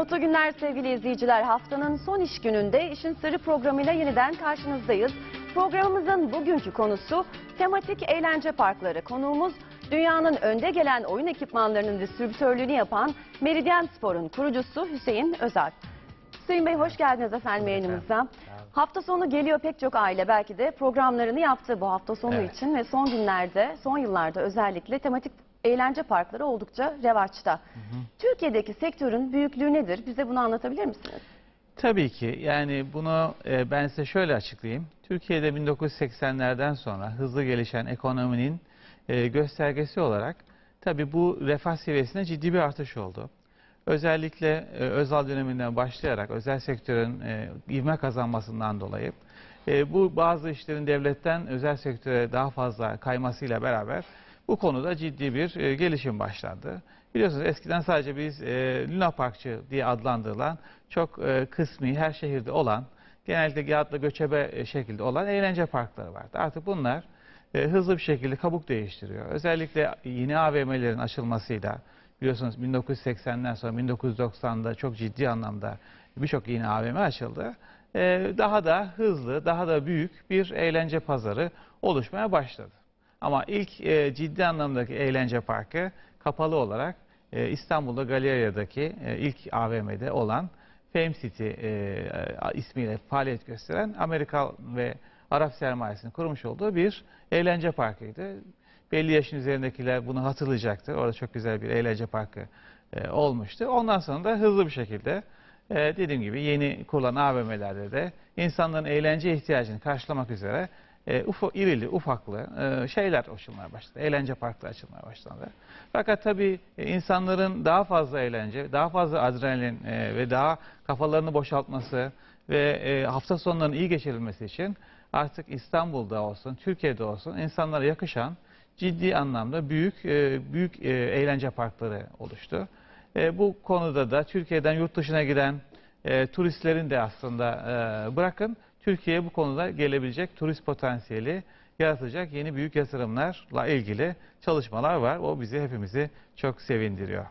Mutlu günler sevgili izleyiciler. Haftanın son iş gününde İşin Sırrı programıyla yeniden karşınızdayız. Programımızın bugünkü konusu tematik eğlence parkları. Konuğumuz dünyanın önde gelen oyun ekipmanlarının distribütörlüğünü yapan Meridyen Spor'un kurucusu Hüseyin Özalp. Hüseyin Bey hoş geldiniz efendim yayınımıza. Hafta sonu geliyor pek çok aile belki de programlarını yaptı bu hafta sonu Evet. için ve son günlerde, son yıllarda özellikle tematik eğlence parkları oldukça revaçta. Türkiye'deki sektörün büyüklüğü nedir? Bize bunu anlatabilir misiniz? Tabii ki. Yani bunu e, ben size şöyle açıklayayım. Türkiye'de 1980'lerden sonra hızlı gelişen ekonominin e, göstergesi olarak tabii bu refah seviyesinde ciddi bir artış oldu. Özellikle e, özel döneminden başlayarak özel sektörün e, ivme kazanmasından dolayı e, bu bazı işlerin devletten özel sektöre daha fazla kaymasıyla beraber bu konuda ciddi bir e, gelişim başlandı. Biliyorsunuz eskiden sadece biz e, Luna Parkçı diye adlandırılan çok e, kısmi her şehirde olan genellikle kağıtla göçebe e, şekilde olan eğlence parkları vardı. Artık bunlar e, hızlı bir şekilde kabuk değiştiriyor. Özellikle yeni AVM'lerin açılmasıyla biliyorsunuz 1980'den sonra 1990'da çok ciddi anlamda birçok yeni AVM açıldı. E, daha da hızlı, daha da büyük bir eğlence pazarı oluşmaya başladı. Ama ilk e, ciddi anlamdaki eğlence parkı kapalı olarak e, İstanbul'da Galeria'daki e, ilk AVM'de olan Fame City e, ismiyle faaliyet gösteren Amerika ve Arap sermayesinin kurmuş olduğu bir eğlence parkıydı. Belli yaşın üzerindekiler bunu hatırlayacaktır. Orada çok güzel bir eğlence parkı e, olmuştu. Ondan sonra da hızlı bir şekilde e, dediğim gibi yeni kurulan AVM'lerde de insanların eğlence ihtiyacını karşılamak üzere e, ufo, irili ufaklı e, şeyler açılmaya başladı. Eğlence parkları açılmaya başlandı. Fakat tabii e, insanların daha fazla eğlence, daha fazla adrenalin e, ve daha kafalarını boşaltması ve e, hafta sonlarının iyi geçirilmesi için artık İstanbul'da olsun, Türkiye'de olsun insanlara yakışan ciddi anlamda büyük e, büyük e, eğlence parkları oluştu. E, bu konuda da Türkiye'den yurt dışına giden e, turistlerin de aslında e, bırakın Türkiye'ye bu konuda gelebilecek turist potansiyeli yaratacak yeni büyük yatırımlarla ilgili çalışmalar var. O bizi hepimizi çok sevindiriyor.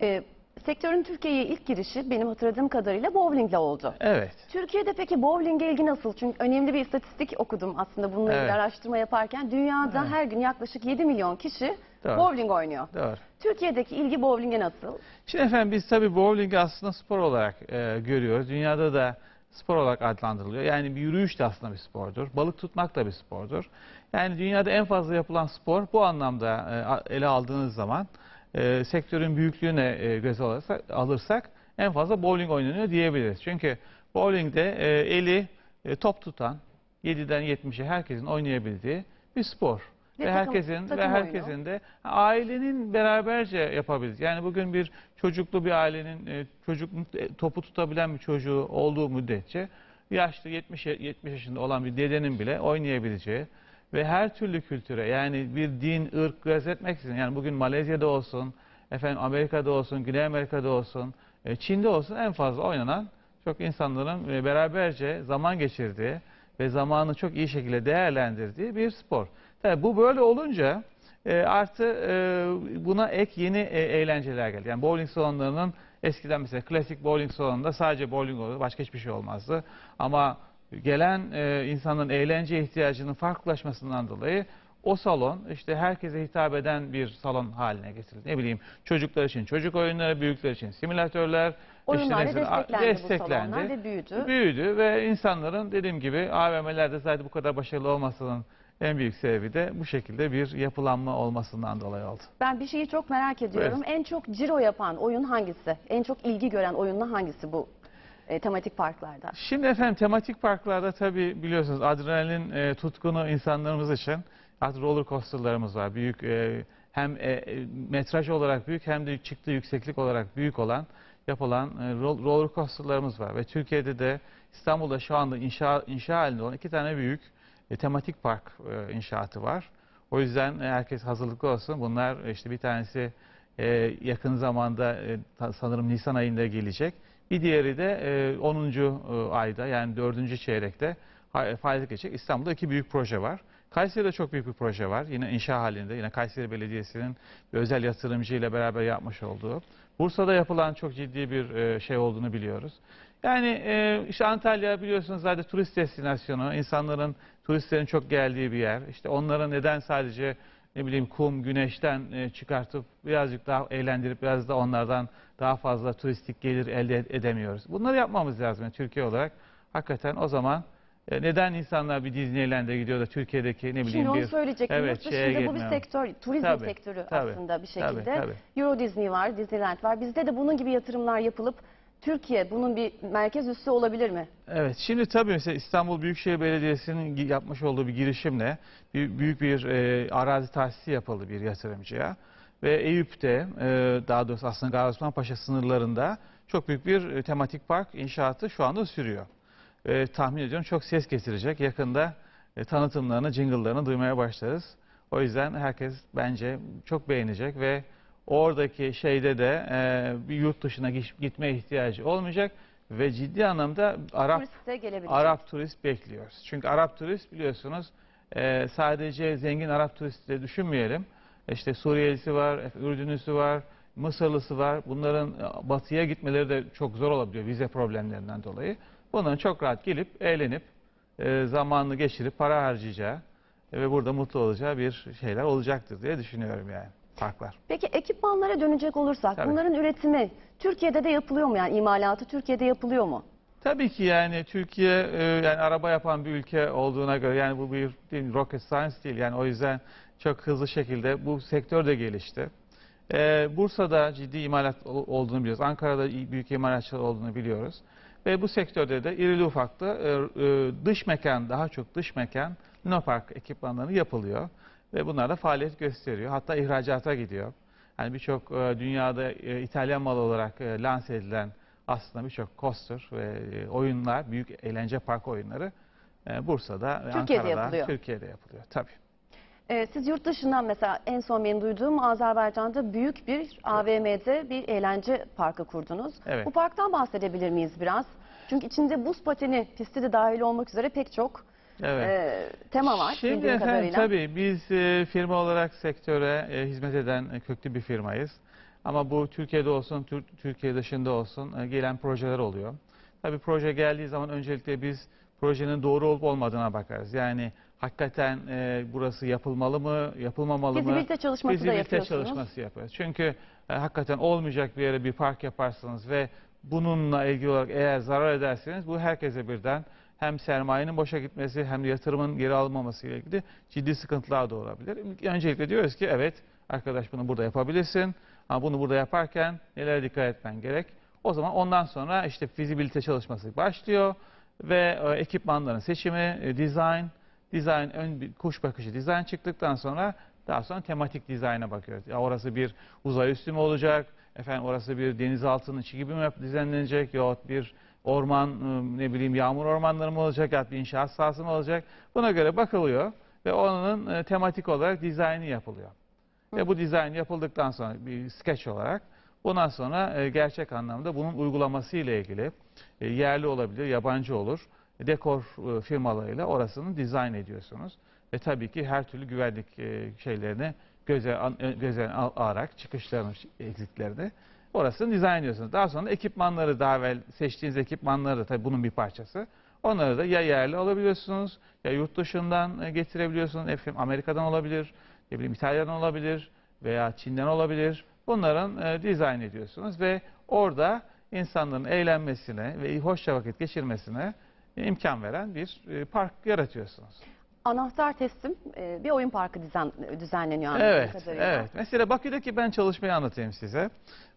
Ee, sektörün Türkiye'ye ilk girişi benim hatırladığım kadarıyla bowlingle oldu. Evet. Türkiye'de peki bowling'e ilgi nasıl? Çünkü önemli bir istatistik okudum aslında bununla ilgili Evet. araştırma yaparken. Dünyada Evet. her gün yaklaşık 7 milyon kişi Doğru. bowling oynuyor. Doğru. Türkiye'deki ilgi bowling'e nasıl? Şimdi efendim biz tabii bowling'i aslında spor olarak e, görüyoruz. Dünyada da spor olarak adlandırılıyor. Yani bir yürüyüş de aslında bir spordur. Balık tutmak da bir spordur. Yani dünyada en fazla yapılan spor bu anlamda e, ele aldığınız zaman e, sektörün büyüklüğüne e, göze alırsak, en fazla bowling oynanıyor diyebiliriz. Çünkü bowling'de eli top tutan 7'den 70'e herkesin oynayabildiği bir spor. Ve Ve, takım- herkesin takım ve oyunu. herkesin de ailenin beraberce yapabildiği. Yani bugün bir çocuklu bir ailenin e, çocuk e, topu tutabilen bir çocuğu olduğu müddetçe yaşlı 70 ye- 70 yaşında olan bir dedenin bile oynayabileceği ve her türlü kültüre yani bir din, ırk gözetmeksizin yani bugün Malezya'da olsun, efendim Amerika'da olsun, Güney Amerika'da olsun, e, Çin'de olsun en fazla oynanan çok insanların beraberce zaman geçirdiği ve zamanı çok iyi şekilde değerlendirdiği bir spor. Tabii bu böyle olunca e, artı e, buna ek yeni e, eğlenceler geldi. Yani bowling salonlarının eskiden mesela klasik bowling salonunda sadece bowling olurdu, başka hiçbir şey olmazdı. Ama gelen e, insanların eğlence ihtiyacının farklılaşmasından dolayı o salon işte herkese hitap eden bir salon haline getirildi. Ne bileyim çocuklar için çocuk oyunları, büyükler için simülatörler. Oyunlarla mesela desteklendi, bu salonlar ve büyüdü. Büyüdü ve insanların dediğim gibi AVM'lerde zaten bu kadar başarılı olmasının en büyük sebebi de bu şekilde bir yapılanma olmasından dolayı oldu. Ben bir şeyi çok merak ediyorum. En çok ciro yapan oyun hangisi? En çok ilgi gören oyunla hangisi bu e, tematik parklarda? Şimdi efendim tematik parklarda tabii biliyorsunuz adrenalin e, tutkunu insanlarımız için artık roller coasterlarımız var. Büyük e, hem e, e, metraj olarak büyük hem de çıktığı yükseklik olarak büyük olan yapılan e, ro- roller coasterlarımız var. Ve Türkiye'de de İstanbul'da şu anda inşa, inşa halinde olan iki tane büyük e, tematik park e, inşaatı var. O yüzden herkes hazırlıklı olsun. Bunlar e, işte bir tanesi e, yakın zamanda e, sanırım Nisan ayında gelecek. Bir diğeri de e, 10. e, ayda yani 4. çeyrekte faaliyete geçecek. İstanbul'da iki büyük proje var. Kayseri'de çok büyük bir proje var. Yine inşa halinde. Yine Kayseri Belediyesi'nin özel yatırımcı ile beraber yapmış olduğu. Bursa'da yapılan çok ciddi bir e, şey olduğunu biliyoruz. Yani işte Antalya biliyorsunuz zaten turist destinasyonu. İnsanların, turistlerin çok geldiği bir yer. İşte onlara neden sadece ne bileyim kum, güneşten e, çıkartıp birazcık daha eğlendirip biraz da onlardan daha fazla turistik gelir elde ed- edemiyoruz. Bunları yapmamız lazım yani Türkiye olarak. Hakikaten o zaman e, neden insanlar bir Disneyland'e gidiyor da Türkiye'deki ne bileyim Şimdi onu bir söyleyecektim. Evet, Yurt dışında bu bir sektör, turizm Tabii, sektörü tabii, aslında bir tabii, şekilde. tabii. Euro Disney var, Disneyland var. Bizde de bunun gibi yatırımlar yapılıp Türkiye bunun bir merkez üssü olabilir mi? Evet, şimdi tabii mesela İstanbul Büyükşehir Belediyesi'nin yapmış olduğu bir girişimle bir, büyük bir e, arazi tahsisi yapıldı bir yatırımcıya. Ve Eyüp'te, e, daha doğrusu aslında Gazi Osman Paşa sınırlarında çok büyük bir e, tematik park inşaatı şu anda sürüyor. E, tahmin ediyorum çok ses getirecek. Yakında e, tanıtımlarını, jingle'larını duymaya başlarız. O yüzden herkes bence çok beğenecek ve oradaki şeyde de e, bir yurt dışına gitme ihtiyacı olmayacak ve ciddi anlamda Arap Turist. Arap turist bekliyoruz. Çünkü Arap turist biliyorsunuz e, sadece zengin Arap turist de düşünmeyelim. İşte Suriyelisi var, Ürdünlüsü var, Mısırlısı var. Bunların e, batıya gitmeleri de çok zor olabiliyor vize problemlerinden dolayı. Bunların çok rahat gelip eğlenip e, zamanını geçirip para harcayacağı ve burada mutlu olacağı bir şeyler olacaktır diye düşünüyorum yani parklar. Peki ekipmanlara dönecek olursak Tabii. bunların üretimi Türkiye'de de yapılıyor mu? Yani imalatı Türkiye'de yapılıyor mu? Tabii ki yani Türkiye e, yani araba yapan bir ülke olduğuna göre yani bu bir değil, rocket science değil yani o yüzden çok hızlı şekilde bu sektör de gelişti. E, Bursa'da ciddi imalat ol- olduğunu biliyoruz. Ankara'da büyük imalatçılar olduğunu biliyoruz. Ve bu sektörde de irili ufaklı e, e, dış mekan daha çok dış mekan Lunopark ekipmanları yapılıyor. Ve bunlar da faaliyet gösteriyor. Hatta ihracata gidiyor. Yani birçok e, dünyada e, İtalyan malı olarak e, lanse edilen aslında birçok coaster ve oyunlar, büyük eğlence park oyunları Bursa'da ve Türkiye'de Ankara'da, yapılıyor. Türkiye'de yapılıyor. Tabii. Ee, siz yurt dışından mesela en son benim duyduğum Azerbaycan'da büyük bir AVM'de bir eğlence parkı kurdunuz. Evet. Bu parktan bahsedebilir miyiz biraz? Çünkü içinde buz pateni pisti de dahil olmak üzere pek çok Evet. e, tema var Şimdi efendim kadarıyla. tabii biz e, firma olarak sektöre e, hizmet eden e, köklü bir firmayız. Ama bu Türkiye'de olsun, Tür- Türkiye dışında olsun e, gelen projeler oluyor. Tabii proje geldiği zaman öncelikle biz projenin doğru olup olmadığına bakarız. Yani hakikaten e, burası yapılmalı mı, yapılmamalı mı? Fizibilite çalışması da Fizibilite yapıyorsunuz. çalışması yapıyoruz. Çünkü e, hakikaten olmayacak bir yere bir park yaparsanız ve bununla ilgili olarak eğer zarar ederseniz bu herkese birden hem sermayenin boşa gitmesi hem de yatırımın geri alınmaması ile ilgili ciddi sıkıntılar doğurabilir. Öncelikle diyoruz ki evet arkadaş bunu burada yapabilirsin ama bunu burada yaparken nelere dikkat etmen gerek. O zaman ondan sonra işte fizibilite çalışması başlıyor ve e, ekipmanların seçimi, e, design, design ön kuş bakışı dizayn çıktıktan sonra daha sonra tematik dizayna bakıyoruz. Ya orası bir uzay üstü mü olacak? Efendim orası bir denizaltının içi gibi mi düzenlenecek? Yahut bir orman ıı, ne bileyim yağmur ormanları mı olacak? Ya bir inşaat sahası mı olacak? Buna göre bakılıyor ve onun e, tematik olarak dizaynı yapılıyor. Ve bu dizayn yapıldıktan sonra bir sketch olarak bundan sonra e, gerçek anlamda bunun uygulaması ile ilgili yerli olabilir, yabancı olur. Dekor firmalarıyla orasını dizayn ediyorsunuz. Ve tabii ki her türlü güvenlik şeylerini göze, göze al- alarak çıkışlarını, eksiklerini orasını dizayn ediyorsunuz. Daha sonra ekipmanları daha evvel seçtiğiniz ekipmanları da tabii bunun bir parçası. Onları da ya yerli alabiliyorsunuz ya yurt dışından e, getirebiliyorsunuz. Efendim Amerika'dan olabilir, ne bileyim İtalya'dan olabilir veya Çin'den olabilir. Bunların e, dizayn ediyorsunuz ve orada insanların eğlenmesine ve hoşça vakit geçirmesine imkan veren bir e, park yaratıyorsunuz. Anahtar teslim e, bir oyun parkı düzen, düzenleniyor anladığım Evet, kadarıyla. evet. Mesela Bakü'deki ben çalışmayı anlatayım size.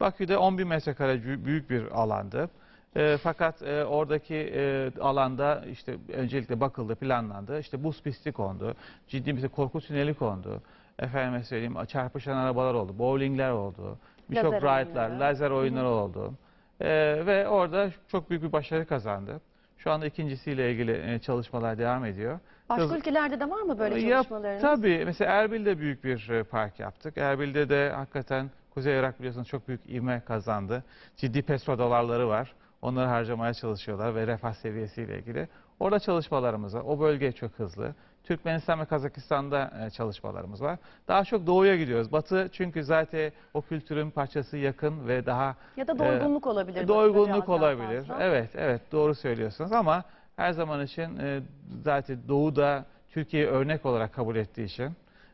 Bakü'de 10 bin metrekare büyük bir alandı. E, fakat e, oradaki e, alanda işte öncelikle bakıldı, planlandı. İşte buz pisti kondu, ciddi bir korku tüneli kondu. Efendime söyleyeyim çarpışan arabalar oldu, bowlingler oldu, birçok Lazer ride'lar, oyunları. lazer oyunları oldu. E, ve orada çok büyük bir başarı kazandı. Şu anda ikincisiyle ilgili e, çalışmalar devam ediyor. Başka Hız- ülkelerde de var mı böyle Yap- çalışmalarınız? Tabii. Mesela Erbil'de büyük bir e, park yaptık. Erbil'de de hakikaten Kuzey Irak biliyorsunuz çok büyük ivme kazandı. Ciddi petrodolarları var. onları harcamaya çalışıyorlar ve refah seviyesiyle ilgili. Orada çalışmalarımız var. O bölge çok hızlı. Türkmenistan ve Kazakistan'da e, çalışmalarımız var. Daha çok doğuya gidiyoruz. Batı çünkü zaten o kültürün parçası yakın ve daha Ya da doygunluk olabilir. Batı'da Doygunluk olabilir. fazla. Evet, evet doğru söylüyorsunuz ama her zaman için e, zaten Doğu'da Türkiye'yi örnek olarak kabul ettiği için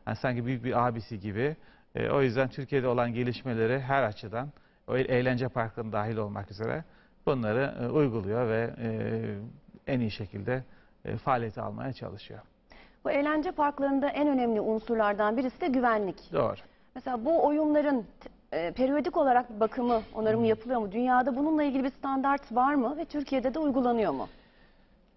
yani sanki büyük bir abisi gibi e, o yüzden Türkiye'de olan gelişmeleri her açıdan o e- eğlence parkının dahil olmak üzere bunları e, uyguluyor ve e, en iyi şekilde e, faaliyete almaya çalışıyor. Bu eğlence parklarında en önemli unsurlardan birisi de güvenlik. Doğru. Mesela bu oyunların e, periyodik olarak bakımı, onarımı yapılıyor mu? Dünyada bununla ilgili bir standart var mı ve Türkiye'de de uygulanıyor mu?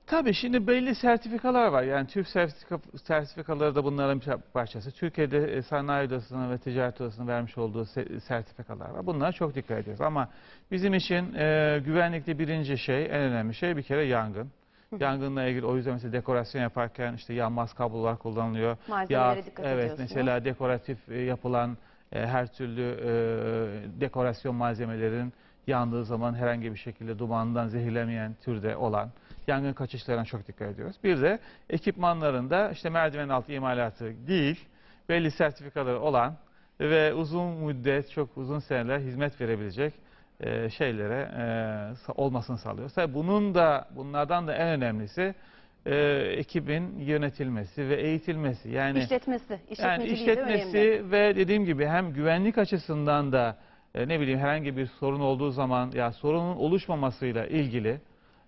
Tabii şimdi belli sertifikalar var. Yani TÜV sertifika, sertifikaları da bunların bir parçası. Türkiye'de e, Sanayi Odası'nın ve Ticaret Odası'nın vermiş olduğu se- sertifikalar var. Bunlara çok dikkat ediyoruz. Ama bizim için e, güvenlikte birinci şey, en önemli şey bir kere yangın. Yangınla ilgili o yüzden mesela dekorasyon yaparken işte yanmaz kablolar kullanılıyor. Malzemelere Ya, dikkat evet mesela dekoratif e, yapılan e, her türlü e, dekorasyon malzemelerin yandığı zaman herhangi bir şekilde dumandan zehirlemeyen türde olan yangın kaçışlarına çok dikkat ediyoruz. Bir de ekipmanlarında işte merdiven altı imalatı değil, belli sertifikaları olan ve uzun müddet, çok uzun seneler hizmet verebilecek e, şeylere e, olmasını sağlıyor. Tabii bunun da bunlardan da en önemlisi e, ekibin yönetilmesi ve eğitilmesi. Yani İşletmesi, yani işletmeciliği de işletmesi ve dediğim gibi hem güvenlik açısından da e, ne bileyim herhangi bir sorun olduğu zaman ya sorunun oluşmamasıyla ilgili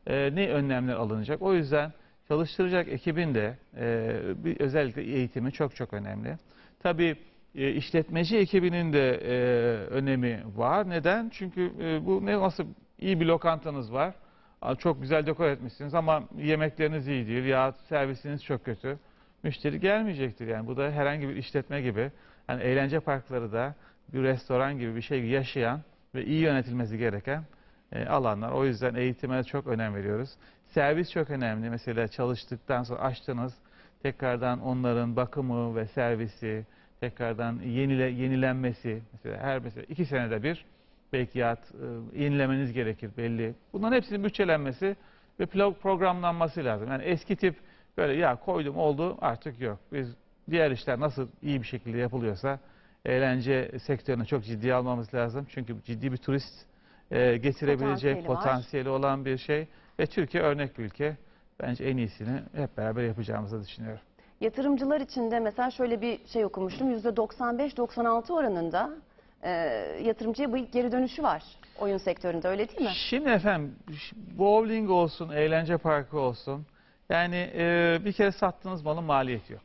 e, ne önlemler alınacak. O yüzden çalıştıracak ekibin de e, bir özellikle eğitimi çok çok önemli. Tabii e, işletmeci ekibinin de e, önemi var. Neden? Çünkü e, bu ne nasıl iyi bir lokantanız var. Çok güzel dekor etmişsiniz ama yemekleriniz iyi değil ya servisiniz çok kötü. Müşteri gelmeyecektir yani. Bu da herhangi bir işletme gibi. Yani eğlence parkları da bir restoran gibi bir şey yaşayan ve iyi yönetilmesi gereken e, alanlar. O yüzden eğitime çok önem veriyoruz. Servis çok önemli. Mesela çalıştıktan sonra açtınız. Tekrardan onların bakımı ve servisi, tekrardan yenile, yenilenmesi. Mesela her mesela iki senede bir belki yat e, yenilemeniz gerekir belli. Bunların hepsinin bütçelenmesi ve programlanması lazım. Yani eski tip böyle ya koydum oldu artık yok. Biz diğer işler nasıl iyi bir şekilde yapılıyorsa eğlence sektörüne çok ciddiye almamız lazım. Çünkü ciddi bir turist e, getirebilecek Potansiyeli potansiyeli olan bir şey. Ve Türkiye örnek bir ülke. Bence en iyisini hep beraber yapacağımızı düşünüyorum. Yatırımcılar için de mesela şöyle bir şey okumuştum. %95-96 oranında e, yatırımcıya bu geri dönüşü var oyun sektöründe öyle değil mi? Şimdi efendim bowling olsun, eğlence parkı olsun. Yani e, bir kere sattığınız malın maliyeti yok.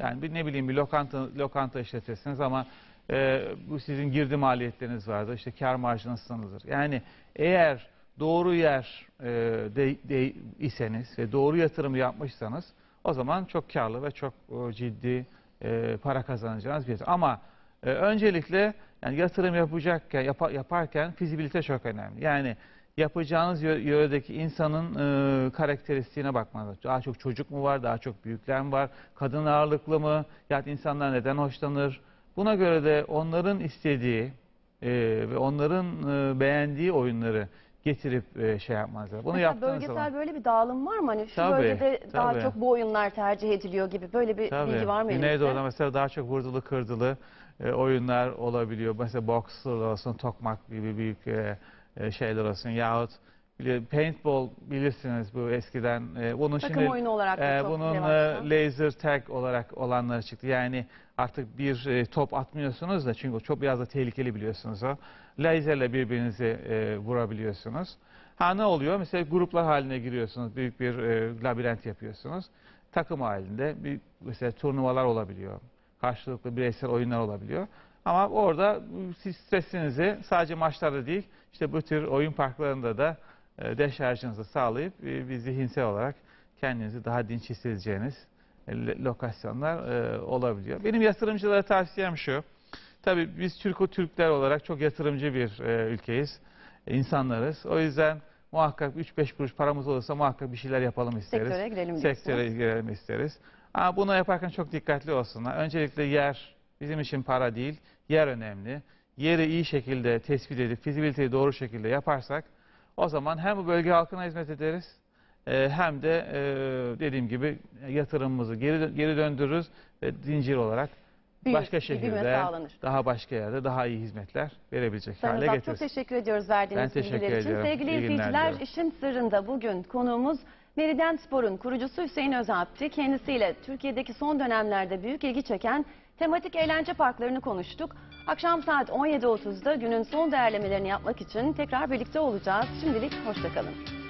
Yani bir ne bileyim bir lokanta lokanta işletirsiniz ama e, bu sizin girdi maliyetleriniz vardır. İşte kar marjınız sınırlıdır. Yani eğer doğru yer e, de, de iseniz ve doğru yatırım yapmışsanız o zaman çok karlı ve çok e, ciddi e, para kazanacağınız bir. Ama e, öncelikle yani yatırım yapacakken yapa- yaparken fizibilite çok önemli. Yani yapacağınız yö- yöredeki insanın e, karakteristiğine bakmanız. Daha çok çocuk mu var, daha çok büyükler mi var, kadın ağırlıklı mı, ya insanlar neden hoşlanır? Buna göre de onların istediği ve onların beğendiği oyunları getirip e, şey yapmanız lazım. Bunu Mesela yaptığınız bölgesel zaman. böyle bir dağılım var mı? Hani şu Tabii, bölgede daha tabii. çok bu oyunlar tercih ediliyor gibi böyle bir Tabii. bilgi var mı? Güneydoğu'da mesela daha çok vurdulu kırdılı e, oyunlar olabiliyor. Mesela bokslar olsun, tokmak gibi büyük e, e, şeyler olsun yahut paintball bilirsiniz bu eskiden. E, bunun Takım şimdi oyunu olarak da e, çok bunun revaçta. e, laser tag olarak olanları çıktı. Yani artık bir e, top atmıyorsunuz da çünkü o çok biraz da tehlikeli biliyorsunuz o. Laserle birbirinizi e, vurabiliyorsunuz. Ha ne oluyor? Mesela gruplar haline giriyorsunuz. Büyük bir e, labirent yapıyorsunuz. Takım halinde bir mesela turnuvalar olabiliyor. Karşılıklı bireysel oyunlar olabiliyor. Ama orada siz stresinizi sadece maçlarda değil, işte bu tür oyun parklarında da deşarjınızı sağlayıp e, bir zihinsel olarak kendinizi daha dinç hissedeceğiniz e, lo- lokasyonlar e, olabiliyor. Benim yatırımcılara tavsiyem şu. Tabii biz Türk Türkler olarak çok yatırımcı bir e, ülkeyiz. insanlarız. O yüzden muhakkak 3-5 kuruş paramız olursa muhakkak bir şeyler yapalım isteriz. Sektöre girelim diyorsunuz. Sektöre girelim isteriz. Ama bunu yaparken çok dikkatli olsunlar. Öncelikle yer bizim için para değil, yer önemli. Yeri iyi şekilde tespit edip fizibiliteyi doğru şekilde yaparsak O zaman hem bu bölge halkına hizmet ederiz e, hem de e, dediğim gibi yatırımımızı geri, geri döndürürüz ve zincir olarak Büyür, başka şehirde, daha başka yerde daha iyi hizmetler verebilecek Sayın hale Uzak çok getiririz. teşekkür ediyoruz verdiğiniz Ben bilgiler için. ediyorum. Sevgili izleyiciler işin sırrında bugün konuğumuz Meridyen Spor'un kurucusu Hüseyin Özalp'ti. Kendisiyle Türkiye'deki son dönemlerde büyük ilgi çeken tematik eğlence parklarını konuştuk. Akşam saat 17.30'da günün son değerlemelerini yapmak için tekrar birlikte olacağız. Şimdilik hoşçakalın.